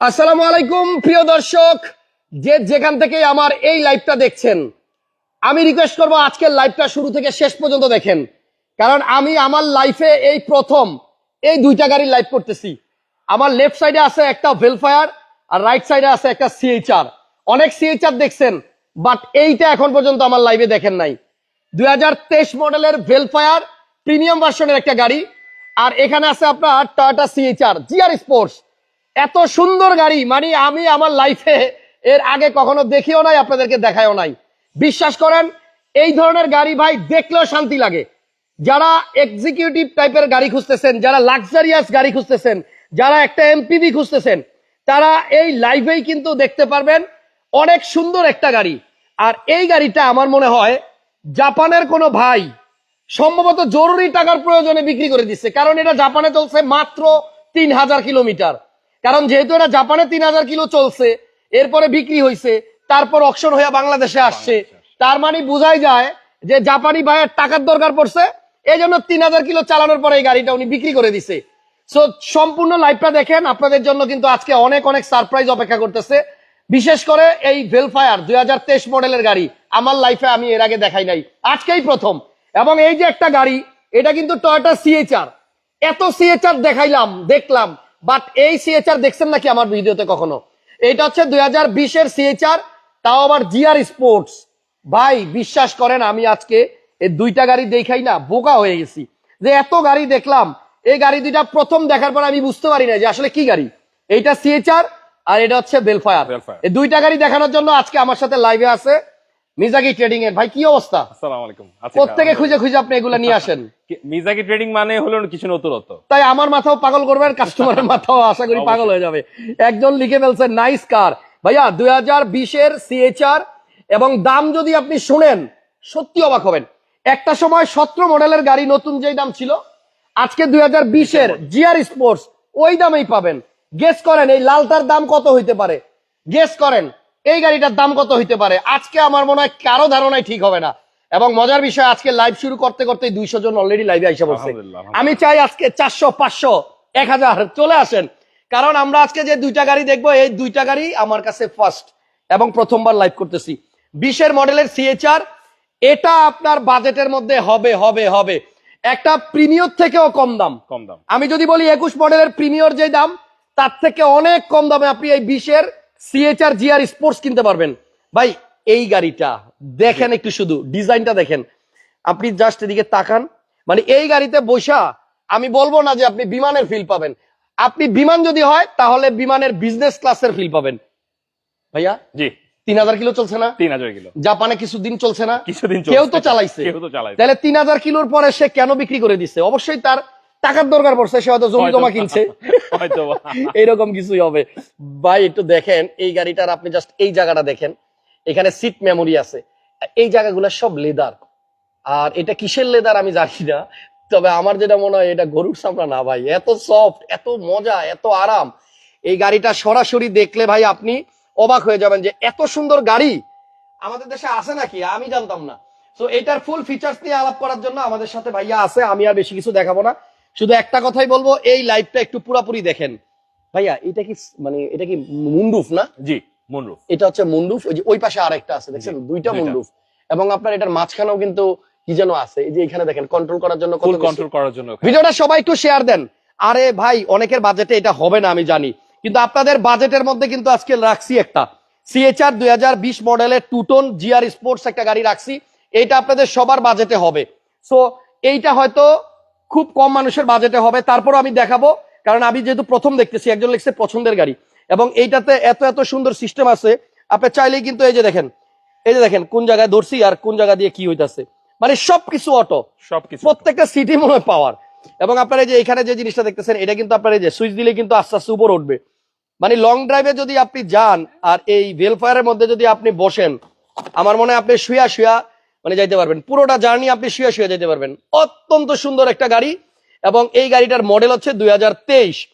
আসসালামু আলাইকুম, প্রিয় দর্শক। যে যেখান থেকে আমার এই লাইভটা দেখছেন, আমি রিকোয়েস্ট করব আজকের লাইভটা শুরু থেকে শেষ পর্যন্ত দেখেন। কারণ আমি আমার লাইফে এই প্রথম এই দুইটা গাড়ির লাইভ করতেছি। আমার লেফট সাইডে আছে একটা ভেলফায়ার আর রাইট সাইডে আছে একটা সিএইচআর অনেক সিএইচআর দেখছেন বাট এইটা এখন পর্যন্ত আমার লাইভে দেখেন নাই। দুই হাজার তেইশ মডেলের ভেলফায়ার প্রিমিয়াম ভার্সনের একটা গাড়ি, আর এখানে আছে আপনার টয়োটা সিএইচআর জিআর স্পোর্টস এত সুন্দর গাড়ি মানে আমি আমার লাইফে এর আগে কখনো দেখিও নাই, আপনাদেরকে দেখায়ও নাই। বিশ্বাস করেন, এই ধরনের গাড়ি ভাই, দেখলেও শান্তি লাগে। যারা এক্সিকিউটিভ টাইপের গাড়ি খুঁজতেছেন, যারা লাক্সারিয়াস গাড়ি খুঁজতেছেন, যারা একটা এমপিভি খুঁজতেছেন, তারা এই লাইভেই কিন্তু দেখতে পারবেন, অনেক সুন্দর একটা গাড়ি। আর এই গাড়িটা আমার মনে হয়, জাপানের কোনো ভাই সম্ভবত জরুরি টাকার প্রয়োজনে বিক্রি করে দিচ্ছে, কারণ এটা জাপানে চলছে মাত্র তিন হাজার কিলোমিটার। কারণ যেহেতু এটা জাপানে তিন হাজার কিলো চলছে, এরপরে বিক্রি হয়েছে তারপর অকশন হয়ে বাংলাদেশে আসছে। তার মানে বোঝাই যায় যে জাপানি ভাইয়ের টাকার দরকার পড়ছে এই জন্য তিন হাজার কিলো চালানোর পরে এই গাড়িটা উনি বিক্রি করে দিছে। সো সম্পূর্ণ লাইভটা দেখেন, আপনাদের জন্য কিন্তু আজকে অনেক অনেক সারপ্রাইজ অপেক্ষা করতেছে। বিশেষ করে এই ভেলফায়ার দুই হাজার তেইশ মডেলের গাড়ি, আমার লাইফে আমি এর আগে দেখাই নাই। আজকেই প্রথম। এবং এই যে একটা গাড়ি, এটা কিন্তু টয়োটা সিএচআর এত সিএচআর দেখাইলাম, দেখলাম। বাট এই সিএচআর দেখছেন নাকি আমার ভিডিওতে কখনো? এটা হচ্ছে দুই হাজার বিশের সিএচআর তাও আবার জিআর স্পোর্টস ভাই বিশ্বাস করেন আমি আজকে এই দুইটা গাড়ি দেখাই না বোকা হয়ে গেছি। যে এত গাড়ি দেখলাম এই গাড়ি দুইটা প্রথম দেখার পর আমি বুঝতে পারি না যে আসলে কি গাড়ি। এইটা সিএচআর আর এটা হচ্ছে বেলফায়ার। এই দুইটা গাড়ি দেখানোর জন্য আজকে আমার সাথে লাইভে আছে। মিজাকি ট্রেডিং এর ভাই কি অবস্থা? আসসালামু আলাইকুম। আচ্ছা, প্রত্যেকে খুঁজে খুঁজে আপনি এগুলা নিয়ে আসেন। মিজাকি ট্রেডিং মানে হলো কিছু নতুনত্ব। তাই আমার মাথাও পাগল করবে আর কাস্টমারের মাথাও আশা করি পাগল হয়ে যাবে। একজন লিখে ফেলছে নাইস কার ভাইয়া দুই হাজার বিশের সিএচআর এবং দাম যদি আপনি শুনেন সত্যি অবাক হবেন। একটা সময় সতেরো মডেলের গাড়ি নতুন যেই দাম ছিল আজকে দুই হাজার বিশের জিআর স্পোর্টস ওই দামেই পাবেন। গেস করেন এই লালটার দাম কত হইতে পারে? গেস করেন। এই গাড়িটার দাম কত হইতে পারে? আজকে আমার মনে হয় কারও ধারণাই ঠিক হবে না। এবং মজার বিষয় আজকে লাইভ শুরু করতে করতে দুইশো জন অলরেডি লাইভে আইসা বলছে আমি চাই আজকে চারশো পাঁচশো এক হাজার চলে আসেন। কারণ আমরা আজকে যে দুইটা গাড়ি দেখব এই দুইটা গাড়ি আমার কাছে ফার্স্ট এবং প্রথমবার লাইভ করতেছি। বিশের মডেলের সিএচআর এটা আপনার বাজেটের মধ্যে হবে হবে হবে। একটা প্রিমিয়র থেকেও কম দাম। কম দাম। আমি যদি বলি একুশ মডেলের প্রিমিয়র যে দাম তার থেকে অনেক কম দামে আপনি এই বিশের সিএচআর জিআর স্পোর্টস কিনতে পারবেন। ভাই এই গাড়িটা দেখেন একটু শুধু ডিজাইনটা দেখেন। আপনি জাস্ট এদিকে তাকান। মানে এই গাড়িতে বসা আমি বলব না যে আপনি বিমানের ফিল পাবেন। আপনি বিমান যদি হয় তাহলে বিমানের বিজনেস ক্লাসের ফিল পাবেন। ভাইয়া জি। তিন হাজার কিলো চলছে না? তিন হাজার কিলো। জাপানে কিছুদিন চলছে না? কিছুদিন কেউ তো চালাইছে। কেউ তো চালাইছে। তাহলে তিন হাজার কিলোর পরে সে কেন বিক্রি করে দিচ্ছে অবশ্যই তার টাকার দরকার পড়ছে সে হয়তো জমি জমা কিনছে। এইরকম কিছুই হবে। ভাই একটু দেখেন এই গাড়িটার আপনি জাস্ট এই জায়গাটা দেখেন। এখানে সিট মেমোরি আছে। এই জায়গাগুলো সব লেদার আর এটা কিসের লেদার আমি জানি না। তবে আমার যেটা মনে হয় এটা গরুর চামড়া না ভাই। এত সফট এত মজা এত আরাম। এই গাড়িটা সরাসরি দেখলে ভাই আপনি অবাক হয়ে যাবেন যে এত সুন্দর গাড়ি আমাদের দেশে আছে নাকি? আমি জানতাম না। তো এটার ফুল ফিচার্স নিয়ে আলাপ করার জন্য আমাদের সাথে ভাইয়া আছে। আমি আর বেশি কিছু দেখাবো না। শুধু একটা কথাই বলব এই লাইভটা একটু পুরাপুরি দেখেন। ভাইয়া এটা কি মানে এটা কি মুন্ডুফ না? জি মুনরুফ এটা হচ্ছে মুন্ডুফ ওই যে ওই পাশে আরেকটা আছে দেখছেন? দুইটা। মুন্ডুফ এবং আপনার এটার মাঝখানেও কিন্তু কি যেন আছে এই যে এখানে দেখেন কন্ট্রোল করার জন্য কত কন্ট্রোল করার জন্য ভিডিওটা সবাই একটু শেয়ার দেন। আরে ভাই অনেকের বাজেটে এটা হবে না আমি জানি। কিন্তু আপনাদের বাজেটের মধ্যে কিন্তু আজকে রাখছি একটা। সিএচআর দুই হাজার বিশ মডেলের টুটন জিআর স্পোর্টস একটা গাড়ি রাখছি। এইটা আপনাদের সবার বাজেটে হবে। সো এইটা হয়তো খুব কম মানুষের বাজেটে হবে তারপর আমি দেখাবো। কারণ আমি যেহেতু প্রথম দেখতেছি একজন লিখছে পছন্দের গাড়ি। এবং এইটাতে এত এত সুন্দর সিস্টেম আছে আপনি চাইলেই কিন্তু এই যে দেখেন এই যে দেখেন কোন জায়গায় ধরছি আর কোন জায়গা দিয়ে কি হইতাছে। মানে সবকিছু অটো সবকিছু প্রত্যেকটা সিটি মনে হয় পাওয়ার এবং আপনারা এই যে এখানে যে জিনিসটা দেখতেছেন এটা কিন্তু আপনার এই যে সুইচ দিলে কিন্তু আস্তে আস্তে উপর উঠবে। মানে লং ড্রাইভে যদি আপনি যান আর এই ভেলফায়ারের মধ্যে যদি আপনি বসেন আমার মনে হয় আপনি শুয়া শুয়া মানে যাইতে পারবেন। পুরোটা জার্নি আপনি শুয়ে শুয়ে যেতে পারবেন। অত্যন্ত সুন্দর একটা গাড়ি এবং এই গাড়িটার মডেল হচ্ছে দুই হাজার তেইশ।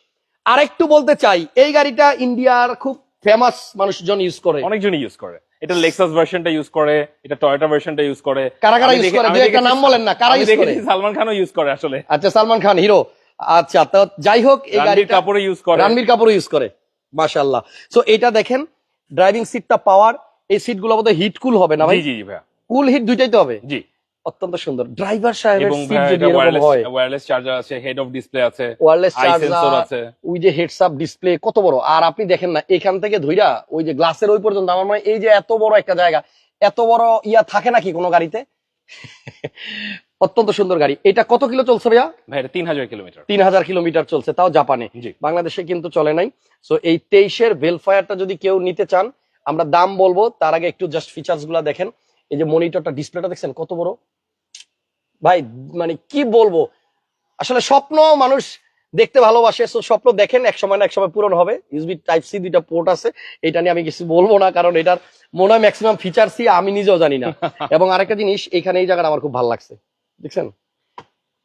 আরেকটু বলতে চাই এই গাড়িটা ইন্ডিয়ার খুব ফেমাস মানুষজন ইউজ করে। অনেকজন ইউজ করে। এটা লেক্সাস ভার্সনটা ইউজ করে এটা টয়োটা ভার্সনটা ইউজ করে। কারা কারা দেখে- করে? দুই একটা নাম বলেন না, কারা use করে? সালমান খানও ইউজ করে আসলে। আচ্ছা সালমান খান হিরো আচ্ছা তো যাই হোক এই গাড়িটা কাপুরও ইউজ করে। রণবীর কাপুর ইউজ করে মাশাল্লাহ সো এটা দেখেন ড্রাইভিং সিটটা পাওয়ার এই সিটগুলো বোধহয় হিট কুল হবে না ভাই? জি জি ভাইয়া। কুল হিট দুইটাই তো হবে। জি। অত্যন্ত সুন্দর। ড্রাইভার সাহেবের সিট যদি এরকম ওয়্যারলেস হয়। ওয়্যারলেস চার্জার আছে হেড অফ ডিসপ্লে আছে ওয়্যারলেস চার্জার আছে। ওই যে হেডস আপ ডিসপ্লে কত বড়? আর আপনি দেখেন না এখান থেকে ধইরা ওই যে গ্লাসের ওই পর্যন্ত আমার মনে এই যে এত বড় একটা জায়গা এত বড় ইয়া থাকে নাকি কোনো গাড়িতে? অত্যন্ত সুন্দর গাড়ি। এটা কত কিলো চলছে ভাইয়া? ভাই তিন হাজার কিলোমিটার। তিন হাজার কিলোমিটার চলছে তাও জাপানে। বাংলাদেশে কিন্তু চলে নাই। সো এই তেইশের ভেলফায়ারটা যদি কেউ নিতে চান আমরা দাম বলব তার আগে একটু জাস্ট ফিচার্সগুলা দেখেন। এই যে মনিটরটা ডিসপ্লেটা দেখছেন কত বড়? ভাই মানে কি বলব? আসলে স্বপ্ন মানুষ দেখতে ভালোবাসে সো স্বপ্ন দেখেন এক সময় না এক সময় পূরণ হবে। ইউসবি টাইপ সি দুইটা পোর্ট আছে এটা নিয়ে আমি কিছু বলব না কারণ এটার মনে হয় ম্যাক্সিমাম ফিচার্সই আমি নিজেও জানি না। এবং আরেকটা জিনিস এখানে এই জায়গাটা আমার খুব ভালো লাগছে। দেখছেন?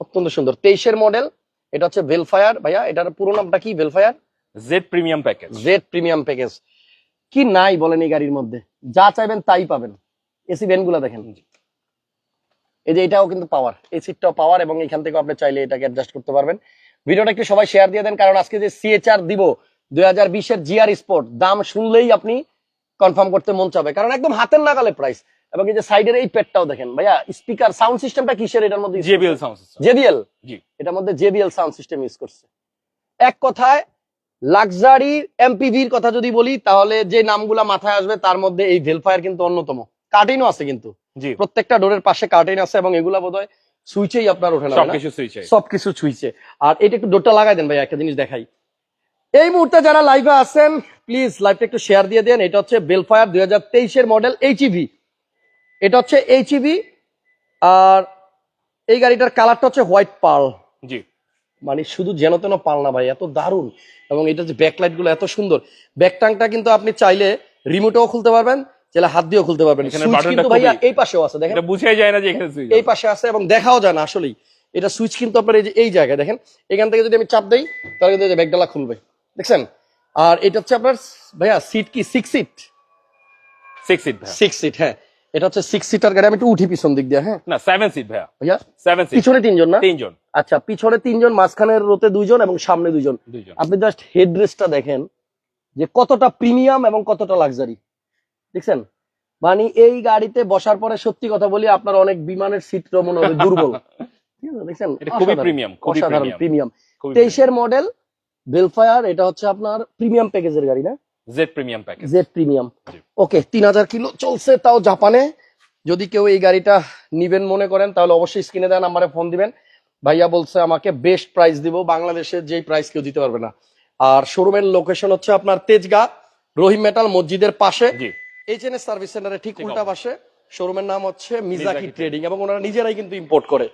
অত্যন্ত সুন্দর। তেইশের মডেল এটা হচ্ছে ভেলফায়ার ভাইয়া এটার পুরো নামটা কি? Vellfire Z premium package Z premium package কি নাই বলেন এই গাড়ির মধ্যে? যা চাইবেন তাই পাবেন। এসি ভ্যানগুলা দেখেন এই যে এটাও কিন্তু পাওয়ার এই সিটটাও পাওয়ার এবং এখান থেকে আপনি চাইলে এটাকে অ্যাডজাস্ট করতে পারবেন। ভিডিওটা একটু সবাই শেয়ার দিয়ে দেন কারণ আজকে যে সিএচআর দিব দুই হাজার বিশের জিআর স্পোর্ট দাম শুনলেই আপনি কনফার্ম করতে মন চাবে। কারণ একদম হাতের নাগালে প্রাইস এবং এই যে সাইডের এই পেটটাও দেখেন ভাইয়া স্পিকার সাউন্ড সিস্টেমটা কিসের? এটার মধ্যে জেবিএল সাউন্ড সিস্টেম জেবিএল জি। এটার মধ্যে জেবিএল সাউন্ড সিস্টেম ইউজ করছে। এক কথায় লাক্সারি এমপিভির কথা যদি বলি তাহলে যে নামগুলা মাথায় আসবে তার মধ্যে এই ভেলফায়ার কিন্তু অন্যতম। কার্টেনও আছে কিন্তু। জি। প্রত্যেকটা ডোরের পাশে কার্টেন আছে এবং এগুলা বোধহয় সুইচেই আপনার ওঠে না সবকিছু সুইচ সবকিছু আর এটা একটু ডোরটা লাগাই দেন ভাই একটা জিনিস দেখাই। এই মুহূর্তে যারা লাইভে আছেন প্লিজ লাইভটা একটু শেয়ার দিয়ে দেন। এটা হচ্ছে বেলফায়ার দুই হাজার তেইশের মডেল এইচইভি এটা হচ্ছে এইচইভি আর এই গাড়িটার কালারটা হচ্ছে হোয়াইট পার্ল জি। মানে শুধু যেন তেন পাল না ভাই এত দারুণ। এবং এটা যে ব্যাকলাইটগুলো এত সুন্দর। ব্যাকটাংটা কিন্তু আপনি চাইলে রিমোটেও খুলতে পারবেন। চাইলে হাত দিয়েও খুলতে পারবেন এখানে বাটনটা ভাইয়া এই পাশেও আছে দেখেন। এটা বুঝাই যায় না যে এখানে সুইচ এই পাশে আছে এবং দেখাও যায় না আসলেই। এটা সুইচ কিন্তু আপনার এই যে এই জায়গায় দেখেন। এখান থেকে যদি আমি চাপ দেই তাহলে কিন্তু ব্যাগডালা খুলবে। দেখছেন? আর এটা হচ্ছে আপনার ভাইয়া সিট কি? Six seat six seat six seat হ্যাঁ। এটা হচ্ছে সিক্স সিটার গাড়ি আমি একটু উঠি পিছন দিক দিয়ে হ্যাঁ। না সেভেন সিট ভাইয়া। ভাইয়া সেভেন সিট পিছনে তিনজন না? তিনজন। আচ্ছা পিছনে তিনজন মাঝখানের রোতে দুইজন এবং সামনে দুইজন। দুইজন। আপনি জাস্ট হেডরেস্টটা দেখেন যে কতটা প্রিমিয়াম এবং কতটা লাক্সারি দেখছেন? মানে এই গাড়িতে বসার পরে সত্যি কথা বলি আপনার অনেক বিমানের সিট মনে হবে দুর্বল। দেখছেন? অসাধারণ, প্রিমিয়াম তেইশের মডেল বেলফায়ার এটা হচ্ছে আপনার প্রিমিয়াম প্যাকেজের গাড়ি না? Z premium package Z premium okay তিন হাজার কিলো চলছে তাও জাপানে। যদি কেউ এই গাড়িটা নিবেন মনে করেন তাহলে অবশ্যই স্ক্রিনে দেন আমারে ফোন দিবেন। ভাইয়া বলছে আমাকে বেস্ট প্রাইস দিব বাংলাদেশের যেই প্রাইস কেউ দিতে পারবে না। আর শোরুমের লোকেশন হচ্ছে আপনার তেজগা রহিম মেটাল মসজিদের পাশে। জি এইচ এস সার্ভিস সেন্টারের ঠিক উল্টা। পাশে শোরুমের নাম হচ্ছে মিজাকি ট্রেডিং এবং ওনারা নিজেরাই কিন্তু ইম্পোর্ট করে।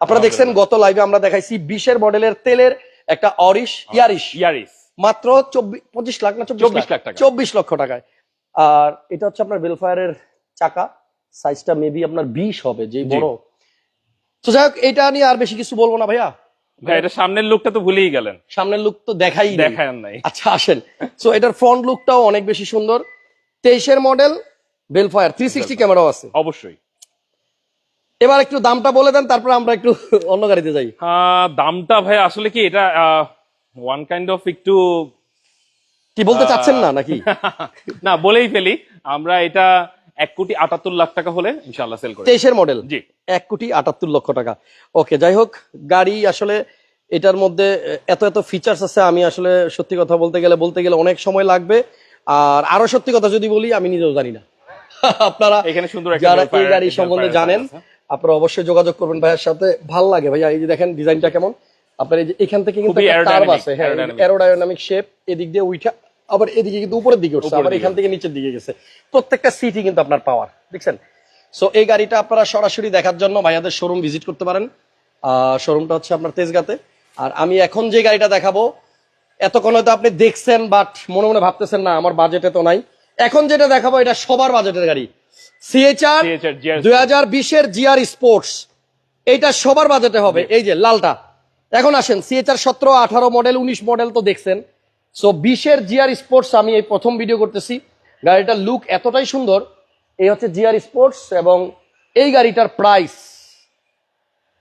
আপনারা দেখছেন গত লাইভে আমরা দেখাইছি বিশের মডেলের তেলের একটা অরিশ ইয়ারিশ ইয়ারিস মাত্র চব্বিশ পঁচিশ লাখ না 24 চব্বিশ লাখ? টাকা। চব্বিশ লক্ষ টাকায়। আর এটা হচ্ছে আপনার বেলফায়ারের চাকা। সাইজটা মেবি আপনার বিশ হবে যেই জি। বড়। তো যাই হোক এটা নিয়ে আর বেশি কিছু বলব না ভাইয়া। ভাই এটা সামনের লুকটা তো ভুলেই গেলেন। সামনের লুক তো দেখাই। দেখায় নাই। আচ্ছা আসেন। সো এটার ফ্রন্ট লুকটাও অনেক বেশি সুন্দর। তেইশের মডেল বেলফায়ার থ্রি সিক্সটি ক্যামেরাও আছে। অবশ্যই। এবার একটু দামটা বলে দেন তারপর আমরা একটু অন্য গাড়িতে যাই। দামটা ভাই আসলে কি এটা ওয়ান কাইন্ড অফ একটু কি বলতে চাচ্ছেন না নাকি? না বলেই ফেলি। আমরা এটা এক কোটি আটাত্তর লাখ টাকা হলে ইনশাল্লাহ সেল করি। তেইশের মডেল জি। এক কোটি আটাত্তর লক্ষ টাকা। ওকে যাই হোক গাড়ি আসলে এটার মধ্যে এত এত ফিচার্স আছে আমি আসলে সত্যি কথা বলতে গেলে বলতে গেলে অনেক সময় লাগবে। আর আরও সত্যি কথা যদি বলি আমি নিজেও জানি না। আপনারা এখানে সুন্দর যারা এই গাড়ি সম্বন্ধে জানেন আপনারা অবশ্যই যোগাযোগ করবেন ভাইয়ের সাথে। ভালো লাগে ভাইয়া এই যে দেখেন ডিজাইনটা কেমন। আপনার এই যে এখান থেকে কিন্তু কার্ভ আছে হ্যাঁ। অ্যারোডাইনামিক শেপ এদিক দিয়ে উইঠা আবার এদিকে কিন্তু উপরের দিকে উঠছে আবার এখান থেকে নিচের দিকে গেছে। প্রত্যেকটা সিটই কিন্তু আপনার পাওয়ার দেখছেন? সো এই গাড়িটা আপনারা সরাসরি দেখার জন্য ভাইয়াদের শোরুম ভিজিট করতে পারেন। শোরুমটা হচ্ছে আপনার তেজগাতে। আর আমি এখন যে গাড়িটা দেখাবো এতক্ষণ হয়তো আপনি দেখছেন বাট মনে মনে ভাবতেছেন না আমার বাজেটে তো নাই। এখন যেটা দেখাবো এটা সবার বাজেটের গাড়ি। সিএচআর দুই হাজার বিশের জিআর স্পোর্টস এইটা সবার বাজেটে হবে। এই যে লালটা। এখন আসেন সিএচআর সতেরো আঠারো মডেল উনিশ মডেল তো দেখছেন। সো বিশের জিআর স্পোর্টস আমি এই প্রথম ভিডিও করতেছি। গাড়িটার লুক এতটাই সুন্দর। এই হচ্ছে জিআর স্পোর্টস এবং এই গাড়িটার প্রাইস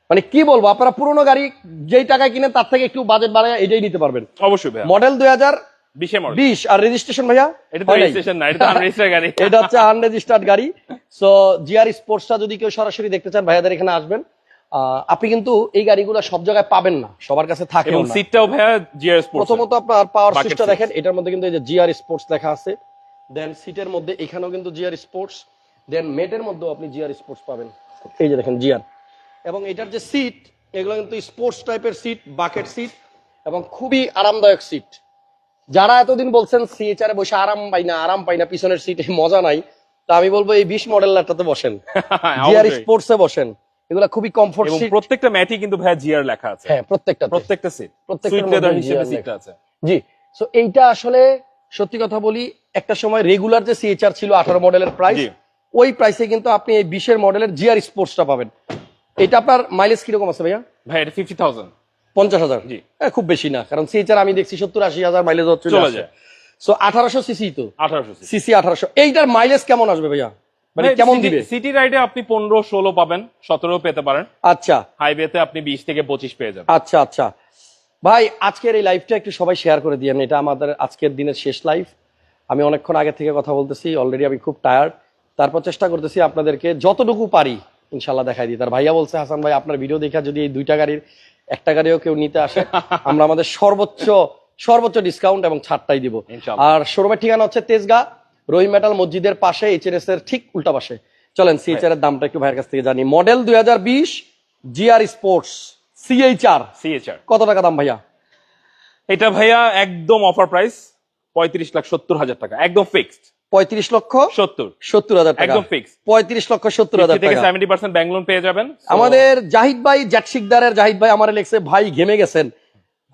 মানে কি বলব আপনারা পুরোনো গাড়ি যেই টাকায় কিনেন তার থেকে একটু বাজেট বাড়ায় এটাই নিতে পারবেন। অবশ্যই ভাই মডেল দুই হাজার বিশে আর রেজিস্ট্রেশন ভাইয়া? এটা তো রেজিস্ট্রেশন না এটা তো আনরেজিস্টার্ড গাড়ি। এটা হচ্ছে আনরেজিস্টার্ড গাড়ি। সো জিআর স্পোর্টসটা যদি কেউ সরাসরি দেখতে চান ভাইয়াদের এখানে আসবেন। আপনি কিন্তু এই গাড়িগুলো সব জায়গায় পাবেন না সবার কাছে থাকে সিটটাও ভাইয়া জিআর স্পোর্টস প্রথমত আপনার পাওয়ার সুইচটা দেখেন এটার মধ্যে কিন্তু এই যে জিআর স্পোর্টস লেখা আছে। দেন সিটের মধ্যে এখানেও কিন্তু জিআর স্পোর্টস দেন মেটের মধ্যেও আপনি জিআর স্পোর্টস পাবেন। এই যে দেখেন জিআর এবং এটার যে সিট এগুলো কিন্তু স্পোর্টস টাইপের সিট বাকেট সিট এবং খুবই আরামদায়ক সিট যারা এতদিন বলছেন সিএচআর এ বসে আরাম পাই না আরাম পাই না পিছনের সিটে মজা নাই তা আমি বলব এই বিশ মডেলটাতে বসেন। জিআর স্পোর্টস এ বসেন। এগুলা খুবই কমফোর্ট সিট প্রত্যেকটা ম্যাটই কিন্তু ভাইয়া জিআর লেখা আছে। হ্যাঁ প্রত্যেকটা প্রত্যেকটা সিট প্রত্যেকটা হিসেবে সিটটা লেখা। আছে। জি সো এইটা আসলে সত্যি কথা বলি একটা সময় রেগুলার যে সিএচআর ছিল আঠারো মডেলের প্রাইস ওই প্রাইসে কিন্তু আপনি এই বিশের মডেলের জিআর স্পোর্টসটা পাবেন। এটা আপনার মাইলেজ কীরকম আছে ভাইয়া? ভাই এটা ফিফটি থাউজেন্ড পঞ্চাশ হাজার? জি। হ্যাঁ, খুব বেশি না কারণ সি সিএচআর আমি দেখছি সত্তর আশি হাজার মাইলেজ হচ্ছে চলে যায়। সো আঠারোশো সিসি তো? আঠারোশো সিসি আঠারোশো। এইটার মাইলেজ কেমন আসবে ভাইয়া? মানে কেমন দিবে? সিটি রাইডে আপনি পনেরো ষোলো পাবেন সতেরো পেতে পারেন। আচ্ছা। হাইওয়েতে আপনি বিশ থেকে পঁচিশ পেয়ে যাবেন। আচ্ছা আচ্ছা। ভাই আজকের এই লাইভটা একটু সবাই শেয়ার করে দিয়েন। এটা আমাদের আজকের দিনের শেষ লাইভ আমি অনেকক্ষণ আগে থেকে কথা বলতেছি অলরেডি আমি খুব টায়ার্ড তারপর চেষ্টা করতেছি আপনাদেরকে যতটুকু পারি ইনশাল্লাহ দেখাই দিই। তার ভাইয়া বলছে হাসান ভাই আপনার ভিডিও দেখা যদি এই দুইটা গাড়ির একটা গাড়িও কেউ নিতে আসে আমরা আমাদের সর্বোচ্চ সর্বোচ্চ ডিসকাউন্ট এবং ছাড়টাই দিব। আর শোরুমের ঠিকানা হচ্ছে তেজগা রহিম মেটাল মসজিদের পাশে এইচএনএস এর ঠিক উল্টা পাশে। চলেন সিএইচআর এর দামটা একটু ভাইয়ের কাছ থেকে জানি। মডেল দুই হাজার বিশ জিআর স্পোর্টস সিএইচআর সিএচআর কত টাকা দাম ভাইয়া? এটা ভাইয়া একদম অফার প্রাইস পঁয়ত্রিশ লাখ সত্তর হাজার টাকা একদম ফিক্সড পঁয়ত্রিশ লক্ষ সত্তর। সত্তর হাজার টাকা। একদম ফিক্স পঁয়ত্রিশ লক্ষ সত্তর হাজার থেকে সেভেন্টি পার্সেন্ট ব্যাংক লোন পেয়ে যাবেন। আমাদের জাহিদ ভাই জ্যাট শিকদারের জাহিদ ভাই আমার লেখছে ভাই ঘেমে গেছেন।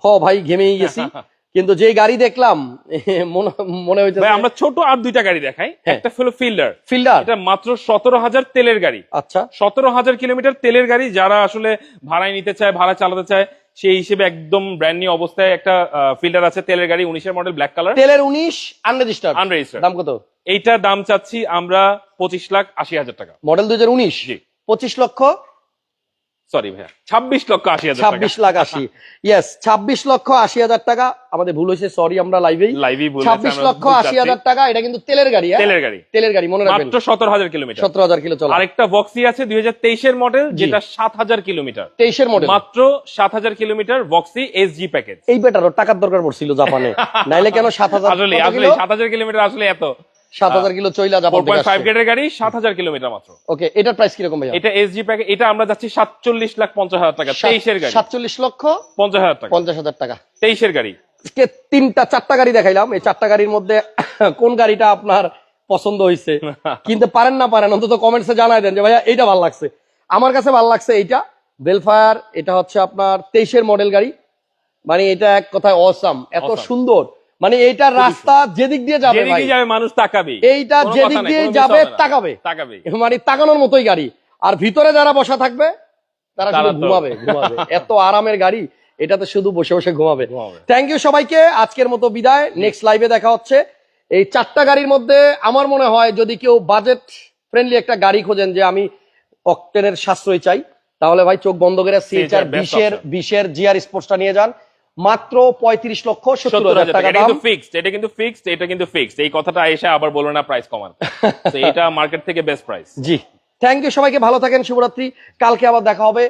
হ ভাই ঘেমেই গেছি। কিন্তু যে গাড়ি দেখলাম মনে ভাই আমরা ছোট আর দুইটা গাড়ি দেখাই। হ্যাঁ। একটা হলো ফিল্ডার। ফিল্ডার? এটা মাত্র সতেরো হাজার তেলের গাড়ি। আচ্ছা। সতেরো হাজার কিলোমিটার তেলের গাড়ি যারা আসলে ভাড়ায় নিতে চায় ভাড়া চালাতে চায় সেই হিসেবে একদম ব্র্যান্ড নিউ অবস্থায় একটা ফিল্ডার আছে তেলের গাড়ি উনিশের মডেল ব্ল্যাক কালার তেলের উনিশ আনরেজিস্টার্ড আনরেজিস্টার্ড দাম কত? এইটার দাম চাচ্ছি আমরা পঁচিশ লাখ আশি হাজার টাকা। মডেল দুই হাজার উনিশ? পঁচিশ লক্ষ সরি ভাইয়া। ছাব্বিশ লক্ষ আশি হাজার ছাব্বিশ লাখ আশি। ইয়েস ছাব্বিশ লক্ষ আশি হাজার টাকা। আমাদের ভুল হয়েছে সরি আমরা লাইভই বলে ছাব্বিশ লক্ষ আশি হাজার টাকা এটা কিন্তু তেলের গাড়ি হ্যাঁ? তেলের গাড়ি। তেলের গাড়ি মনে রাখবেন। মাত্র সতেরো হাজার কিলোমিটার। সতেরো হাজার কিলো চলা। আরেকটা ভক্সি আছে দুই হাজার তেইশের মডেল যেটা সাত হাজার কিলোমিটার। তেইশের মডেল মাত্র সাত হাজার kilometre Voxy S G package এই বেটারও টাকার দরকার পড়ছিল জাপানে। নাইলে কেন সাত হাজার আসলে আসলে সাত হাজার কিলোমিটার আসলে এত। সাত হাজার কিলো চইলা জাপান পয়েন্ট ফাইভ গাড়ি সাত হাজার কিলোমিটার মাত্র। ওকে এটার প্রাইস কীরকম ভাইয়া? এটা এস জি প্যাকেজ এটা আমরা যাচ্ছি সাতচল্লিশ লাখ পঞ্চাশ হাজার টাকা তেইশের গাড়ি। সাতচল্লিশ লক্ষ পঞ্চাশ হাজার টাকা। পঞ্চাশ হাজার টাকা। তেইশের গাড়ি। আজকে তিনটা চারটা গাড়ি দেখাইলাম। এই চারটা গাড়ির মধ্যে কোন গাড়িটা আপনার পছন্দ হয়েছে কিনতে পারেন না পারেন অন্তত কমেন্টসে জানাই দেন যে ভাইয়া এইটা ভালো লাগছে। আমার কাছে ভালো লাগছে এইটা। বেলফায়ার এটা হচ্ছে আপনার তেইশের মডেল গাড়ি। মানে এটা এক কথায় অসাম এত সুন্দর। মানে এইটার রাস্তা যেদিক দিয়ে যাবে যেদিকে যাবে মানুষ তাকাবে। এইটা যেদিক দিয়ে যাবে তাকাবে। তাকাবে। মানে তাকানোর মতোই গাড়ি। আর ভিতরে যারা বসা থাকবে তারা শুধু ঘুমাবে ঘুমাবে। এত আরামের গাড়ি এটাতে শুধু বসে বসে ঘুমাবে। থ্যাংক ইউ সবাইকে আজকের মতো বিদায়। নেক্সট লাইভে দেখা হচ্ছে। এই চারটা গাড়ির মধ্যে আমার মনে হয় যদি কেউ বাজেট ফ্রেন্ডলি একটা গাড়ি খোঁজেন যে আমি অক্টেনের সাশ্রয় চাই তাহলে ভাই চোখ বন্ধ করে সিএচআর বিশের. বিশের জিআর স্পোর্টসটা নিয়ে যান। মাত্র পঁয়ত্রিশ লক্ষ সত্তর হাজার টাকা। এটা কিন্তু ফিক্সড এটা কিন্তু ফিক্সড এটা কিন্তু ফিক্সড এই কথাটা এসে আবার বলো না প্রাইস কমান। এটা মার্কেট থেকে বেস্ট প্রাইস জি। থ্যাংক ইউ সবাইকে ভালো থাকেন শুভরাত্রি। কালকে আবার দেখা হবে।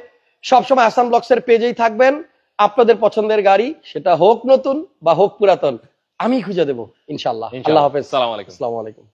সবসময় আসাম ব্লগস এর পেজেই থাকবেন। আপনাদের পছন্দের গাড়ি সেটা হোক নতুন বা হোক পুরাতন আমি খুঁজে দেবো ইনশাল্লাহ আল্লাহ হাফেজ। সালাম আলাইকুম। আসসালামু আলাইকুম।